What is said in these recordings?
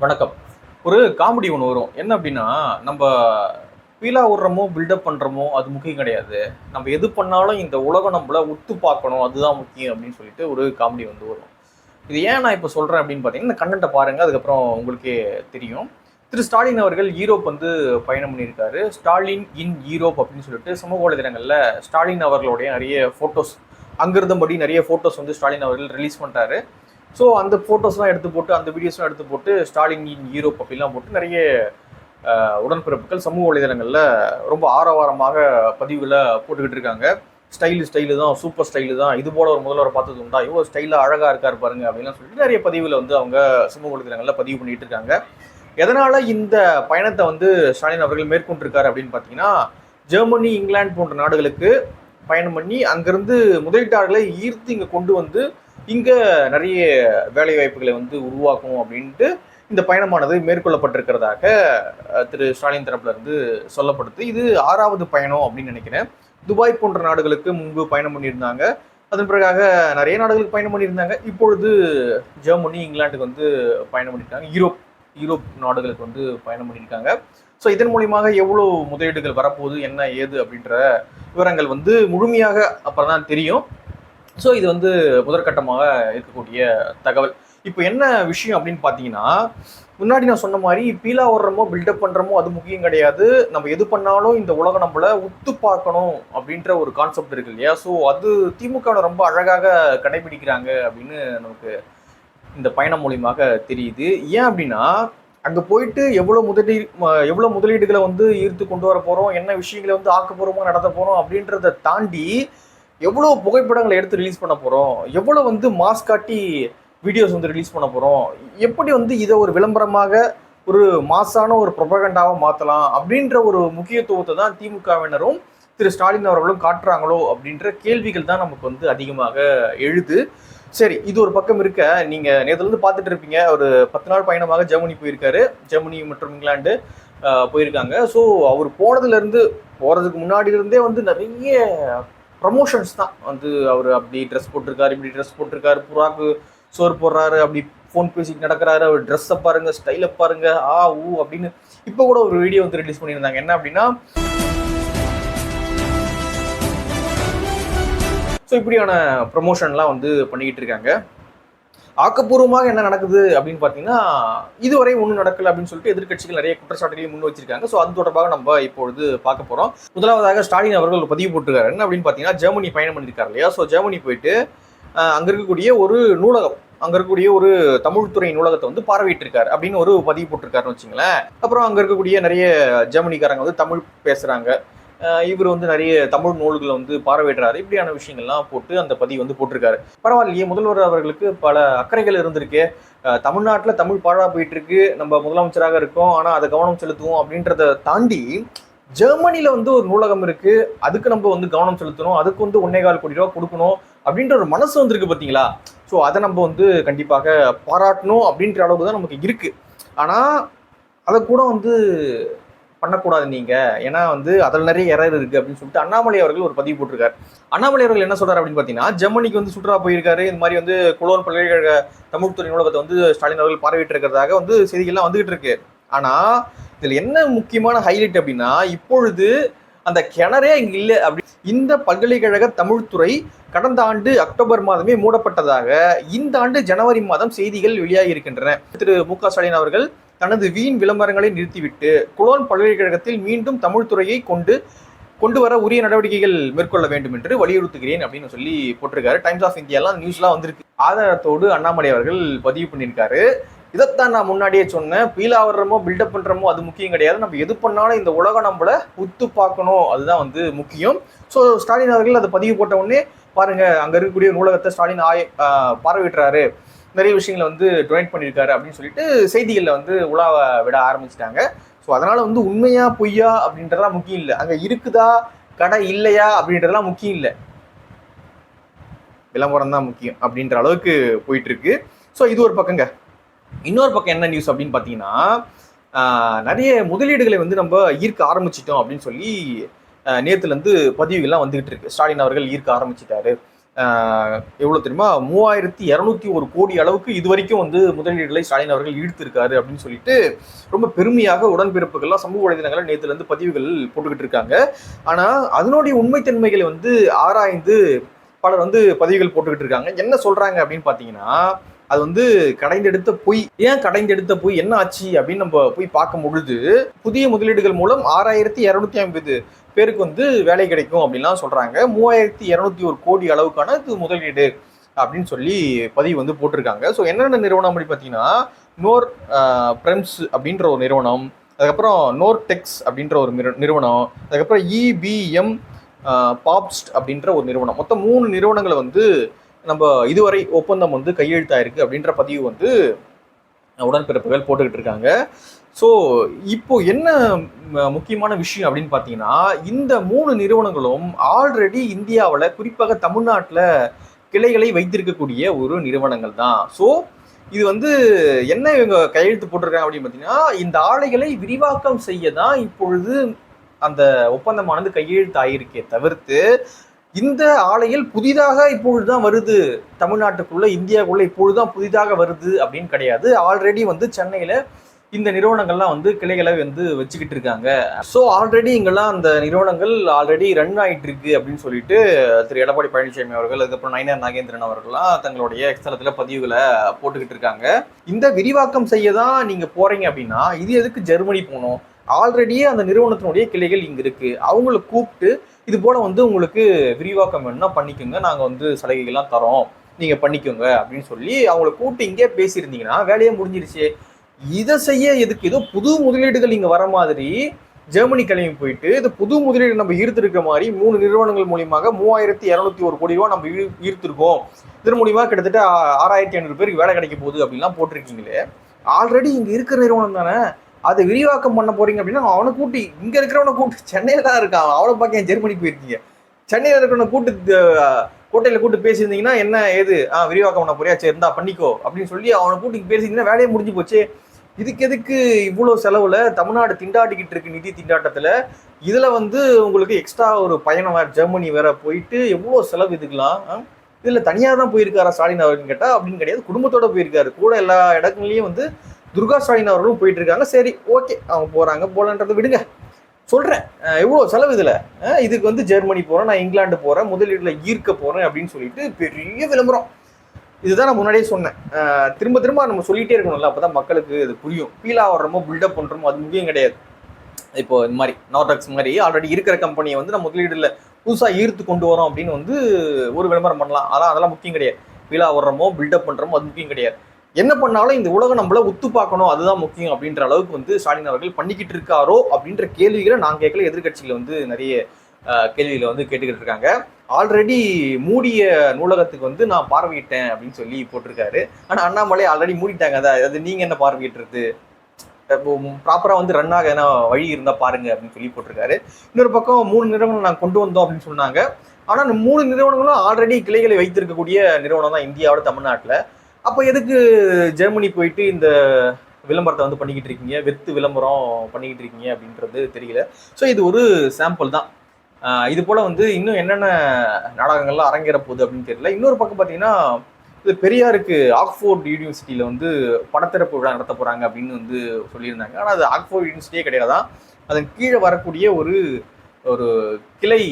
வணக்கம். ஒரு காமெடி ஒன்று வரும். என்ன அப்படின்னா நம்ம பீலா விடுறோமோ பில்டப் பண்ணுறோமோ அது முக்கியம் கிடையாது. நம்ம எது பண்ணாலும் இந்த உலகம் நம்மள உத்து பார்க்கணும். அதுதான் முக்கியம் அப்படின்னு சொல்லிட்டு ஒரு காமெடி வந்து வரும். இது ஏன் நான் இப்போ சொல்கிறேன் அப்படின்னு பார்த்தீங்கன்னா இந்த கண்டென்ட்டை பாருங்கள் அதுக்கப்புறம் உங்களுக்கே தெரியும். திரு ஸ்டாலின் அவர்கள் ஈரோப் வந்து பயணம் பண்ணியிருக்காரு. ஸ்டாலின் இன் ஈரோப் அப்படின்னு சொல்லிட்டு சமூக வலைதளங்களில் ஸ்டாலின் அவர்களுடைய நிறைய ஃபோட்டோஸ் அங்கிருந்தபடி நிறைய ஃபோட்டோஸ் வந்து ஸ்டாலின் அவர்கள் ரிலீஸ் பண்ணிட்டாரு. ஸோ அந்த ஃபோட்டோஸ்லாம் எடுத்து போட்டு அந்த வீடியோஸ்லாம் எடுத்து போட்டு ஸ்டாலின் இன் அப்படிலாம் போட்டு நிறைய உடன்பிறப்புகள் சமூக வலைதளங்களில் ரொம்ப ஆரவாரமாக பதிவுகளை போட்டுக்கிட்டு இருக்காங்க. ஸ்டைலு ஸ்டைலு தான் சூப்பர் ஸ்டைலு தான். இது போல ஒரு முதல்வர் பார்த்தது உண்டா? இவ்வளோ ஸ்டைலாக அழகாக இருக்கார் பாருங்க அப்படின்லாம் சொல்லிட்டு நிறைய பதிவுகளை வந்து அவங்க சமூக வலைதளங்களில் பதிவு பண்ணிட்டு இருக்காங்க. எதனால் இந்த பயணத்தை வந்து ஸ்டாலின் அவர்கள் மேற்கொண்டிருக்காரு அப்படின்னு பார்த்தீங்கன்னா ஜெர்மனி இங்கிலாந்து போன்ற நாடுகளுக்கு பயணம் பண்ணி அங்கேருந்து முதலீட்டாளர்களை ஈர்த்து இங்கே கொண்டு வந்து இங்கே நிறைய வேலைவாய்ப்புகளை வந்து உருவாக்கும் அப்படின்ட்டு இந்த பயணமானது மேற்கொள்ளப்பட்டிருக்கிறதாக திரு ஸ்டாலின் தரப்புல இருந்து சொல்லப்படுது. இது ஆறாவது பயணம் அப்படின்னு நினைக்கிறேன். துபாய் போன்ற நாடுகளுக்கு முன்பு பயணம் பண்ணியிருந்தாங்க. அதன் பிறகாக நிறைய நாடுகளுக்கு பயணம் பண்ணியிருந்தாங்க. இப்பொழுது ஜெர்மனி இங்கிலாந்துக்கு வந்து பயணம் பண்ணியிருக்காங்க. யூரோப் யூரோப் நாடுகளுக்கு வந்து பயணம் பண்ணியிருக்காங்க. ஸோ இதன் மூலியமாக எவ்வளோ முதலீடுகள் வரப்போகுது என்ன ஏது அப்படின்ற விவரங்கள் வந்து முழுமையாக அப்புறம் தான் தெரியும். ஸோ இது வந்து முதற்கட்டமாக இருக்கக்கூடிய தகவல். இப்போ என்ன விஷயம் அப்படின்னு பார்த்தீங்கன்னா முன்னாடி நான் சொன்ன மாதிரி பீலா ஓடுறமோ பில்டப் பண்ணுறமோ அது முக்கியம் கிடையாது. நம்ம எது பண்ணாலும் இந்த உலகம் நம்மளை உத்து பார்க்கணும் அப்படின்ற ஒரு கான்செப்ட் இருக்கு இல்லையா? ஸோ அது திமுக ரொம்ப அழகாக கடைபிடிக்கிறாங்க அப்படின்னு நமக்கு இந்த பயணம் மூலியமாக தெரியுது. ஏன் அப்படின்னா அங்கே போயிட்டு எவ்வளோ முதலீ எவ்வளோ முதலீடுகளை வந்து ஈர்த்து கொண்டு வர போகிறோம் என்ன விஷயங்களை வந்து ஆக்கப்பூர்வமாக நடத்த போகிறோம் அப்படின்றத தாண்டி எவ்வளோ புகைப்படங்களை எடுத்து ரிலீஸ் பண்ண போகிறோம் எவ்வளோ வந்து மாஸ் காட்டி வீடியோஸ் வந்து ரிலீஸ் பண்ண போகிறோம் எப்படி வந்து இதை ஒரு விளம்பரமாக ஒரு மாசான ஒரு ப்ரொபகண்டாவாக மாற்றலாம் அப்படின்ற ஒரு முக்கியத்துவத்தை தான் திமுகவினரும் திரு ஸ்டாலின் அவர்களும் காட்டுறாங்களோ அப்படின்ற கேள்விகள் தான் நமக்கு வந்து அதிகமாக எழுது. சரி இது ஒரு பக்கம் இருக்க நீங்கள் நேற்றுலேருந்து பார்த்துட்டு இருப்பீங்க. ஒரு பத்து நாள் பயணமாக ஜெர்மனி போயிருக்காரு. ஜெர்மனி மற்றும் இங்கிலாந்து போயிருக்காங்க. ஸோ அவர் போனதுலேருந்து போகிறதுக்கு போறதுக்கு முன்னாடி இருந்தே வந்து நிறைய ப்ரமோஷன்ஸ் தான். வந்து அவர் அப்படி ட்ரெஸ் போட்டிருக்காரு இப்படி ட்ரெஸ் போட்டிருக்காரு புறாக்கு சோறு போடுறாரு அப்படி ஃபோன் பேசிட்டு நடக்கிறாரு அவர் ட்ரெஸ்ஸை பாருங்க ஸ்டைலை பாருங்க ஆ ஊ அப்படின்னு இப்போ கூட ஒரு வீடியோ வந்து ரிலீஸ் பண்ணியிருந்தாங்க. என்ன அப்படின்னா ஸோ இப்படியான ப்ரமோஷன்லாம் வந்து பண்ணிக்கிட்டு இருக்காங்க. ஆக்கப்பூர்வமாக என்ன நடக்குது அப்படின்னு பார்த்தீங்கன்னா இதுவரை ஒன்றும் நடக்கல அப்படின்னு சொல்லிட்டு எதிர்க்கட்சிகள் நிறைய குற்றச்சாட்டுகளை முன் வச்சிருக்காங்க. ஸோ அது தொடர்பாக நம்ம இப்பொழுது பார்க்க போகிறோம் முதலாவதாக ஸ்டாலின் அவர்கள் ஒரு பதிவு போட்டிருக்காரு. என்ன அப்படின்னு பார்த்தீங்கன்னா ஜெர்மனி பயணம் பண்ணியிருக்காரு இல்லையா? ஸோ ஜெர்மனி போயிட்டு அங்கே இருக்கக்கூடிய ஒரு நூலகம் அங்கே இருக்கக்கூடிய ஒரு தமிழ்துறை நூலகத்தை வந்து பார்வையிட்டிருக்காரு அப்படின்னு ஒரு பதிவு போட்டிருக்காருன்னு வச்சுங்களேன். அப்புறம் அங்கே இருக்கக்கூடிய நிறைய ஜெர்மனிக்காரங்க வந்து தமிழ் பேசுகிறாங்க இவர் வந்து நிறைய தமிழ் நூல்களை வந்து பார்வையிடுறாரு. இப்படியான விஷயங்கள்லாம் போட்டு அந்த பதிவு வந்து போட்டிருக்காரு. பரவாயில்லையே முதல்வர் அவர்களுக்கு பல அக்கறைகள் இருந்திருக்கு. தமிழ்நாட்டில் தமிழ் பாழா போயிட்டு இருக்கு நம்ம முதலமைச்சராக இருக்கோம். ஆனால் அதை கவனம் செலுத்துவோம் அப்படின்றத தாண்டி ஜெர்மனியில் வந்து ஒரு நூலகம் இருக்கு. அதுக்கு நம்ம வந்து கவனம் செலுத்தணும். அதுக்கு வந்து ஒன்னே கால் கோடி ரூபா கொடுக்கணும் அப்படின்ற ஒரு மனசு வந்திருக்கு பார்த்தீங்களா ஸோ அதை நம்ம வந்து கண்டிப்பாக பாராட்டணும் அப்படின்ற அளவுக்கு தான் நமக்கு இருக்கு. ஆனால் அதை கூட வந்து பண்ணக்கூடாது நீங்க. ஏன்னா வந்து அதில் நிறைய எரர் இருக்கு அப்படின்னு சொல்லிட்டு அண்ணாமலை அவர்கள் ஒரு பதிவு போட்டிருக்காரு. அண்ணாமலை அவர்கள் என்ன சொல்றாரு அப்படின்னு பார்த்தீங்கன்னா ஜெர்மனிக்கு வந்து சுற்றுலா போயிருக்காரு. இந்த மாதிரி வந்து குளோன் பல்கலைக்கழக தமிழ்துறை நூலகத்தை வந்து ஸ்டாலின் அவர்கள் பார்வையிட்டு இருக்கிறதாக வந்து செய்திகள்லாம் வந்துகிட்டு இருக்கு. ஆனா இதுல என்ன முக்கியமான ஹைலைட் அப்படின்னா இப்பொழுது அந்த கிணறே இங்க இல்லை அப்படி. இந்த பல்கலைக்கழக தமிழ்துறை கடந்த ஆண்டு அக்டோபர் மாதமே மூடப்பட்டதாக இந்த ஆண்டு ஜனவரி மாதம் செய்திகள் வெளியாகி இருக்கின்றன திரு மு க ஸ்டாலின் அவர்கள் தனது வீண் விளம்பரங்களை நிறுத்திவிட்டு குலோன் பல்கலைக்கழகத்தில் மீண்டும் தமிழ் துறையை கொண்டு கொண்டு வர உரிய நடவடிக்கைகள் மேற்கொள்ள வேண்டும் என்று வலியுறுத்துகிறேன் அப்படின்னு சொல்லி போட்டிருக்காரு. டைம்ஸ் ஆஃப் இந்தியாலாம் நியூஸ்லாம் வந்திருக்கு. ஆதாரத்தோடு அண்ணாமலை அவர்கள் பதிவு பண்ணியிருக்காரு. இதைத்தான் நான் முன்னாடியே சொன்னேன். பீலா வர்றமோ பில்டப் பண்ணுறமோ அது முக்கியம் கிடையாது. நம்ம எது பண்ணாலும் இந்த உலகம் நம்மளை உத்து பார்க்கணும். அதுதான் வந்து முக்கியம். ஸோ ஸ்டாலின் அவர்கள் அதை பதிவு போட்ட உடனே பாருங்க அங்கே இருக்கக்கூடிய நூலகத்தை ஸ்டாலின் ஆய் ஆஹ் பார்வையிடுறாரு. நிறைய விஷயங்களை வந்து டொனேட் பண்ணியிருக்காரு அப்படின்னு சொல்லிட்டு செய்திகளில் வந்து உலாவ விட ஆரம்பிச்சிட்டாங்க. ஸோ அதனால் வந்து உண்மையா பொய்யா அப்படின்றதெல்லாம் முக்கியம் இல்லை. அங்கே இருக்குதா? கடை இல்லையா? அப்படின்றதெல்லாம் முக்கியம் இல்லை. விளம்பரம் தான் முக்கியம் அப்படின்ற அளவுக்கு போயிட்டு இருக்கு ஸோ இது ஒரு பக்கங்க. இன்னொரு பக்கம் என்ன நியூஸ் அப்படின்னு பார்த்தீங்கன்னா நிறைய முதலீடுகளை வந்து நம்ம ஈர்க்க ஆரம்பிச்சிட்டோம் அப்படின்னு சொல்லி ஆஹ், பதிவுகள்லாம் வந்துகிட்டு இருக்கு. ஸ்டாலின் அவர்கள் ஈர்க்க ஆரம்பிச்சிட்டாரு. எவ்வளோ தெரியுமா? மூவாயிரத்தி இரநூத்தி ஒரு கோடி அளவுக்கு இது வரைக்கும் வந்து முதலீடுகளை ஸ்டாலின் அவர்கள் ஈடுத்திருக்காரு அப்படின்னு சொல்லிட்டு ரொம்ப பெருமையாக உடன்பிறப்புகள்லாம் சமூக வலைதளங்களில் நேற்றுலேருந்து பதிவுகள் போட்டுக்கிட்டு இருக்காங்க. ஆனால் அதனுடைய உண்மைத்தன்மைகளை வந்து ஆராய்ந்து பலர் வந்து பதிவுகள் போட்டுக்கிட்டு இருக்காங்க. என்ன சொல்கிறாங்க அப்படின்னு பார்த்தீங்கன்னா அது வந்து கடைந்தெடுத்த பொய். ஏன் கடைந்தெடுத்த பொய்? என்ன ஆச்சு? அப்படின்னு நம்ம போய் பார்க்க பொழுது புதிய முதலீடுகள் மூலம் ஆறாயிரத்தி இரநூத்தி ஐம்பது பேருக்கு வந்து வேலை கிடைக்கும் அப்படின்லாம் சொல்றாங்க. மூவாயிரத்தி இரநூத்தி ஒரு கோடி அளவுக்கான இது முதலீடு அப்படின்னு சொல்லி பதிவு வந்து போட்டிருக்காங்க. ஸோ என்னென்ன நிறுவனம் அப்படி பார்த்தீங்கன்னா நோர் பிரம்ஸ் அப்படின்ற ஒரு நிறுவனம் அதுக்கப்புறம் நோர் டெக்ஸ் அப்படின்ற ஒரு நிறுவனம் அதுக்கப்புறம் இபிஎம் பாப்ஸ்ட் அப்படின்ற ஒரு நிறுவனம். மொத்தம் மூணு நிறுவனங்களை வந்து நம்ம இதுவரை ஒப்பந்தம் வந்து கையெழுத்தாயிருக்கு அப்படின்ற பதிவு வந்து உடன்பிறப்புகள் போட்டுக்கிட்டு இருக்காங்க. ஸோ இப்போ என்ன முக்கியமான விஷயம் அப்படின்னு பார்த்தீங்கன்னா இந்த மூணு நிறுவனங்களும் ஆல்ரெடி இந்தியாவில் குறிப்பாக தமிழ்நாட்டில் கிளைகளை வைத்திருக்கக்கூடிய ஒரு நிறுவனங்கள் தான். ஸோ இது வந்து என்ன இவங்க கையெழுத்து போட்டிருக்காங்க அப்படின்னு பார்த்தீங்கன்னா இந்த ஆலைகளை விரிவாக்கம் செய்ய தான் இப்பொழுது அந்த ஒப்பந்தமானது கையெழுத்து ஆயிருக்கே தவிர்த்து இந்த ஆலையில் புதிதாக இப்பொழுதுதான் வருது. தமிழ்நாட்டுக்குள்ள இந்தியாவுக்குள்ள இப்பொழுதுதான் புதிதாக வருது அப்படின்னு கிடையாது. ஆல்ரெடி வந்து சென்னையில இந்த நிறுவனங்கள்லாம் வந்து கிளைகளை வந்து வச்சுக்கிட்டு இருக்காங்க. ஸோ ஆல்ரெடி இங்கெல்லாம் அந்த நிறுவனங்கள் ஆல்ரெடி ரன் ஆகிட்டு இருக்கு அப்படின்னு சொல்லிட்டு திரு. எடப்பாடி பழனிசாமி அவர்கள் அதுக்கப்புறம் நயினார் நாகேந்திரன் அவர்கள்லாம் தங்களுடைய எக்ஸ்தலத்துல பதிவுகளை போட்டுக்கிட்டு இருக்காங்க. இந்த விரிவாக்கம் செய்ய தான் நீங்கள் போகிறீங்க அப்படின்னா இது எதுக்கு ஜெர்மனி போகணும்? ஆல்ரெடியே அந்த நிறுவனத்தினுடைய கிளைகள் இங்கே இருக்குது அவங்கள கூப்பிட்டு இது போல வந்து உங்களுக்கு விரிவாக்கம் வேணும்னா பண்ணிக்கோங்க. நாங்கள் வந்து சலுகைகள்லாம் தரோம். நீங்கள் பண்ணிக்கோங்க அப்படின்னு சொல்லி அவங்கள கூப்பிட்டு இங்கே பேசியிருந்தீங்கன்னா வேலையே முடிஞ்சிருச்சு. இதை செய்ய எதுக்கு? ஏதோ புது முதலீடுகள் இங்கே வர மாதிரி ஜெர்மனி கிளம்பி போயிட்டு இது புது முதலீடு நம்ம ஈர்த்திருக்க மாதிரி மூணு நிறுவனங்கள் மூலியமாக மூவாயிரத்தி இரநூத்தி ஒரு கோடி ரூபா நம்ம ஈர்த்திருக்கோம். இதன் மூலியமாக கிட்டத்தட்ட ஆறாயிரத்தி ஐநூறு பேருக்கு வேலை கிடைக்க போகுது அப்படின்லாம் போட்டிருக்கீங்களே. ஆல்ரெடி இங்கே இருக்கிற நிறுவனம் தானே? அதை விரிவாக்கம் பண்ண போறீங்க அப்படின்னா அவனை கூட்டி இங்க இருக்கிறவனை கூட்டு சென்னையில தான் இருக்கான் அவனை பார்க்க ஏன் ஜெர்மனி போயிருக்கீங்க. சென்னையில இருக்கிறவனை கூட்டு கோட்டையில் கோட்டையில கூட்டு பேசியிருந்தீங்கன்னா என்ன ஏது? ஆ விரிவாக்கம் பண்ண போறியா? சரி இருந்தா பண்ணிக்கோ. அப்படின்னு சொல்லி அவனை கூட்டி பேசியிருந்தீங்கன்னா வேலையை முடிஞ்சு போச்சு. இதுக்கு எதுக்கு இவ்வளோ செலவில் தமிழ்நாடு திண்டாடிக்கிட்டு இருக்கு நிதி திண்டாட்டத்தில்? இதில் வந்து உங்களுக்கு எக்ஸ்ட்ரா ஒரு பயணம் வேறு ஜெர்மனி வேற போயிட்டு எவ்வளோ செலவு இதுக்கெல்லாம் இதில் தனியாக தான் போயிருக்காரா ஸ்டாலின் அவர்னு கேட்டால் அப்படின்னு கிடையாது. குடும்பத்தோடு போயிருக்காரு. கூட எல்லா இடங்கள்லையும் வந்து துர்கா ஸ்டாலின் அவர்களும் போயிட்டு இருக்காங்க சரி ஓகே அவங்க போறாங்க. போலன்றதை விடுங்க. சொல்றேன். எவ்வளோ செலவு இதில்? இதுக்கு வந்து ஜெர்மனி போறேன் நான் இங்கிலாந்து போறேன் முதலீடுல ஈர்க்க போறேன் அப்படின்னு சொல்லிட்டு பெரிய விளம்பரம். இதுதான் நான் முன்னாடியே சொன்னேன். திரும்ப திரும்ப நம்ம சொல்லிகிட்டே இருக்கணும்ல அப்பதான் மக்களுக்கு இது புரியும். ஃபீல் ஆகிறோமோ பில்டப் பண்ணுறோமோ அது முக்கியம் கிடையாது. இப்போ இந்த மாதிரி நார்டக்ஸ் மாதிரி ஆல்ரெடி இருக்கிற கம்பெனியை வந்து நம்ம முதலீடுல புதுசாக ஈர்த்து கொண்டு வரோம் அப்படின்னு வந்து ஒரு விளம்பரம் பண்ணலாம். அதான் அதெல்லாம் முக்கியம் கிடையாது. ஃபீல் ஆகிறோமோ பில்டப் பண்ணுறோமோ அது முக்கியம் கிடையாது. என்ன பண்ணாலும் இந்த உலகம் நம்மள உத்து பார்க்கணும் அதுதான் முக்கியம் அப்படின்ற அளவுக்கு வந்து ஸ்டாலின் அவர்கள் பண்ணிக்கிட்டு இருக்காரோ அப்படின்ற கேள்விகளை நான் கேட்கல. எதிர்க்கட்சிகள் வந்து நிறைய கேள்விகளை வந்து கேட்டுக்கிட்டு இருக்காங்க. ஆல்ரெடி மூடிய நூலகத்துக்கு வந்து நான் பார்வையிட்டேன் அப்படின்னு சொல்லி போட்டிருக்காரு. ஆனா அண்ணாமலை ஆல்ரெடி மூடிட்டாங்க. அதை அது நீங்க என்ன பார்வையிட்டுறது ப்ராப்பரா வந்து ரன் ஆக எதனா வழி இருந்தா பாருங்க அப்படின்னு சொல்லி போட்டிருக்காரு. இன்னொரு பக்கம் மூணு நிறுவனம் நாங்கள் கொண்டு வந்தோம் அப்படின்னு சொன்னாங்க. ஆனா இந்த மூணு நிறுவனங்களும் ஆல்ரெடி கிளைகளை வைத்திருக்கக்கூடிய நிறுவனம் தான் இந்தியாவோட தமிழ்நாட்டுல. அப்போ எதுக்கு ஜெர்மனி போயிட்டு இந்த விளம்பரத்தை வந்து பண்ணிக்கிட்டு இருக்கீங்க? வெத்து விளம்பரம் பண்ணிக்கிட்டு இருக்கீங்க அப்படின்றது தெரியல. ஸோ இது ஒரு சாம்பிள் தான். இது போல் வந்து இன்னும் என்னென்ன நாடகங்கள்லாம் அரங்கேற போகுது அப்படின்னு தெரியல. இன்னொரு பக்கம் பார்த்தீங்கன்னா இது பெரியாருக்கு ஆக்ஸ்போர்ட் யூனிவர்சிட்டியில் வந்து படத்திறப்பு விழா நடத்த போகிறாங்க அப்படின்னு வந்து சொல்லியிருந்தாங்க. ஆனால் அது ஆக்ஸ்போர்ட் யூனிவர்சிட்டியே கிடையாதான் அதன் கீழே வரக்கூடிய ஒரு ஒரு கிளை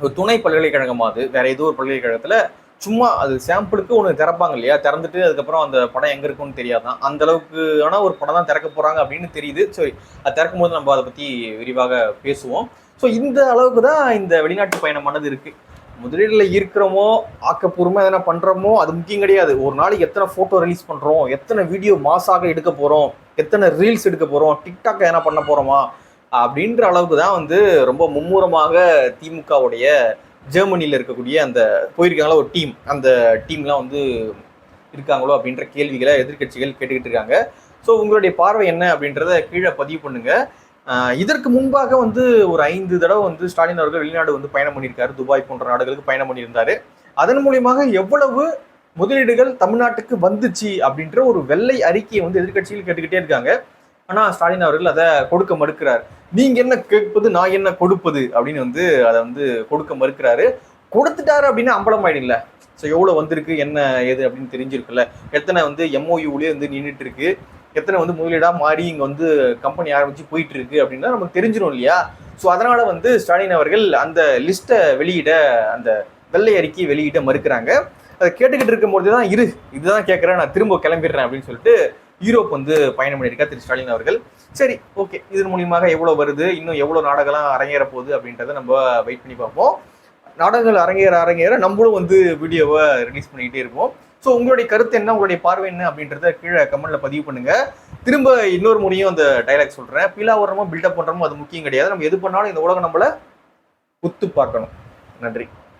ஒரு துணை பல்கலைக்கழகமா அது வேற ஏதோ ஒரு பல்கலைக்கழகத்தில் சும்மா அது சாம்பிளுக்கு ஒன்று திறப்பாங்க இல்லையா? திறந்துட்டு அதுக்கப்புறம் அந்த படம் எங்க இருக்குன்னு தெரியாதான். அந்த அளவுக்கு ஆனால் ஒரு படம் தான் திறக்க போறாங்க அப்படின்னு தெரியுது. சரி அது திறக்கும் போது நம்ம அதை பத்தி விரிவாக பேசுவோம். ஸோ இந்த அளவுக்கு தான் இந்த வெளிநாட்டு பயணமானது இருக்கு. முதலீடுல இருக்கிறோமோ ஆக்கப்பூர்வமா எதனா பண்றோமோ அது முக்கியம் கிடையாது. ஒரு நாளைக்கு எத்தனை போட்டோ ரிலீஸ் பண்றோம் எத்தனை வீடியோ மாசாக எடுக்க போறோம் எத்தனை ரீல்ஸ் எடுக்க போறோம் டிக்டாக் எதனா பண்ண போறோமா? அப்படின்ற அளவுக்கு தான் வந்து ரொம்ப மும்முரமாக திமுகவுடைய ஜெர்மனியில் இருக்கக்கூடிய அந்த போயிருக்காங்களா ஒரு டீம் அந்த டீம்லாம் வந்து இருக்காங்களோ அப்படின்ற கேள்விகளை எதிர்க்கட்சிகள் கேட்டுக்கிட்டு இருக்காங்க. ஸோ உங்களுடைய பார்வை என்ன அப்படின்றத கீழே பதிவு பண்ணுங்க. இதற்கு முன்பாக வந்து ஒரு ஐந்து தடவை வந்து ஸ்டாலின் அவர்கள் வெளிநாடு வந்து பயணம் பண்ணியிருக்காரு. துபாய் போன்ற நாடுகளுக்கு பயணம் பண்ணியிருந்தாரு. அதன் மூலியமாக எவ்வளவு முதலீடுகள் தமிழ்நாட்டுக்கு வந்துச்சு அப்படின்ற ஒரு வெள்ளை அறிக்கையை வந்து எதிர்க்கட்சிகள் கேட்டுக்கிட்டே இருக்காங்க. ஆனால் ஸ்டாலின் அவர்கள் அதை கொடுக்க மறுக்கிறார். நீங்க என்ன கேட்பது நான் என்ன கொடுப்பது அப்படின்னு வந்து அதை வந்து கொடுக்க மறுக்கிறாரு. கொடுத்துட்டாரு அப்படின்னு அம்பலம் ஆயிடும்ல. ஸோ எவ்வளோ வந்திருக்கு என்ன ஏது அப்படின்னு தெரிஞ்சிருக்குல்ல எத்தனை வந்து எம்ஓயூலேயே வந்து நின்றுட்டு இருக்கு எத்தனை வந்து முதலீடாக மாறி இங்கே வந்து கம்பெனி ஆரம்பித்து போயிட்டு இருக்கு அப்படின்னா நமக்கு தெரிஞ்சிடும் இல்லையா? ஸோ அதனால வந்து ஸ்டாலின் அவர்கள் அந்த லிஸ்ட்டை வெளியிட அந்த வெள்ளை அறிக்கையை வெளியிட மறுக்கிறாங்க. அதை கேட்டுக்கிட்டு இருக்கும்போது தான் இரு இதுதான் கேட்குறேன் நான் திரும்ப கிளம்பிடுறேன் அப்படின்னு சொல்லிட்டு யூரோப் வந்து பயணம் பண்ணியிருக்கா திரு ஸ்டாலின் அவர்கள். சரி ஓகே இதன் மூலியமாக எவ்வளோ வருது? இன்னும் எவ்வளோ நாடகம்லாம் அரங்கேற போகுது அப்படின்றத நம்ம வெயிட் பண்ணி பார்ப்போம். நாடகங்கள் அரங்கேற அரங்கேற நம்மளும் வந்து வீடியோவை ரிலீஸ் பண்ணிக்கிட்டே இருப்போம். ஸோ உங்களுடைய கருத்து என்ன? உங்களுடைய பார்வை என்ன? அப்படின்றத கீழே கமெண்ட்ல பதிவு பண்ணுங்க. திரும்ப இன்னொரு முறையும் அந்த டைலாக் சொல்கிறேன் பிலா வர்றமோ பில்டப் பண்ணுறமோ அது முக்கியம் கிடையாது. நம்ம எது பண்ணாலும் இந்த உலகம் நம்மளை குத்து பார்க்கணும். நன்றி.